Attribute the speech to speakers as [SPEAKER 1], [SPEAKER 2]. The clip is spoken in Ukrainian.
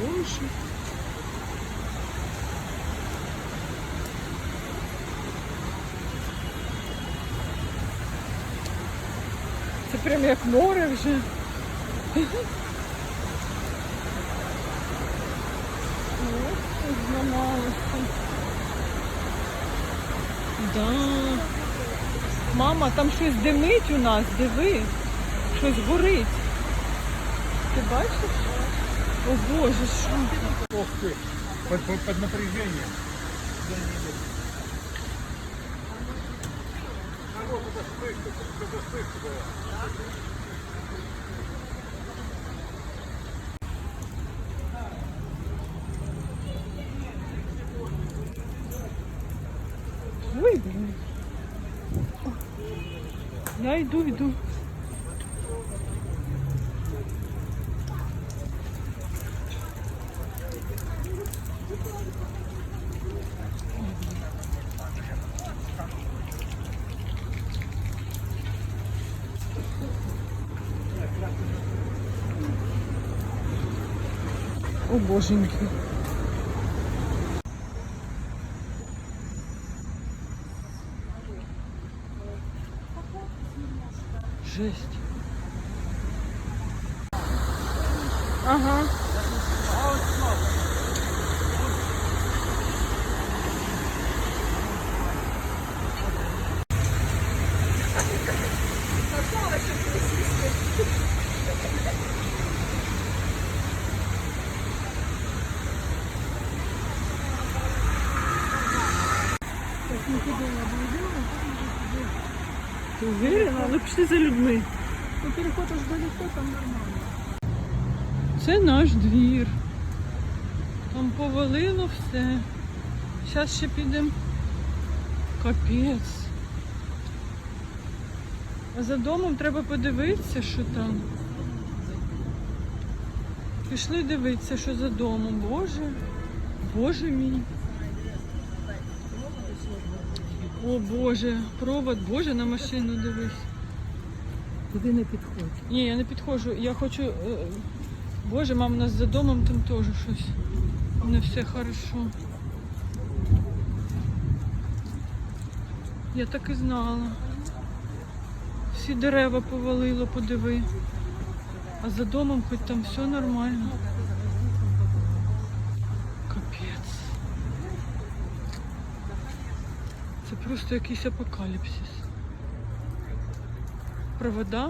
[SPEAKER 1] тише. Це прям як море вже. Ось, зламалося. Да. Мама, там щось димить у нас, диви. Щось горить. Ти бачиш? О Боже, що?
[SPEAKER 2] Ох ты, под, под, под напряжением.
[SPEAKER 1] Ой, блин. Я йду, йду. О, боженьки. Жесть. Ага. Ти уверена? Ну пішли за людьми.
[SPEAKER 3] Ты переходишь далеко, там нормально.
[SPEAKER 1] Це наш двір. Там повалило все. Зараз ще підемо. Капець. А за домом треба подивитися, що там. Пішли дивитися, що за домом. Боже, Боже мій. О Боже, провод, Боже, на машину дивись.
[SPEAKER 3] Туди не підходь.
[SPEAKER 1] Ні, я не підходжу. Я хочу. е, Боже, мам, у нас за домом там теж щось. Не все хорошо. Я так і знала. Всі дерева повалило, подиви. А за домом хоч там все нормально. Капець. Це просто якийсь апокаліпсис. Провода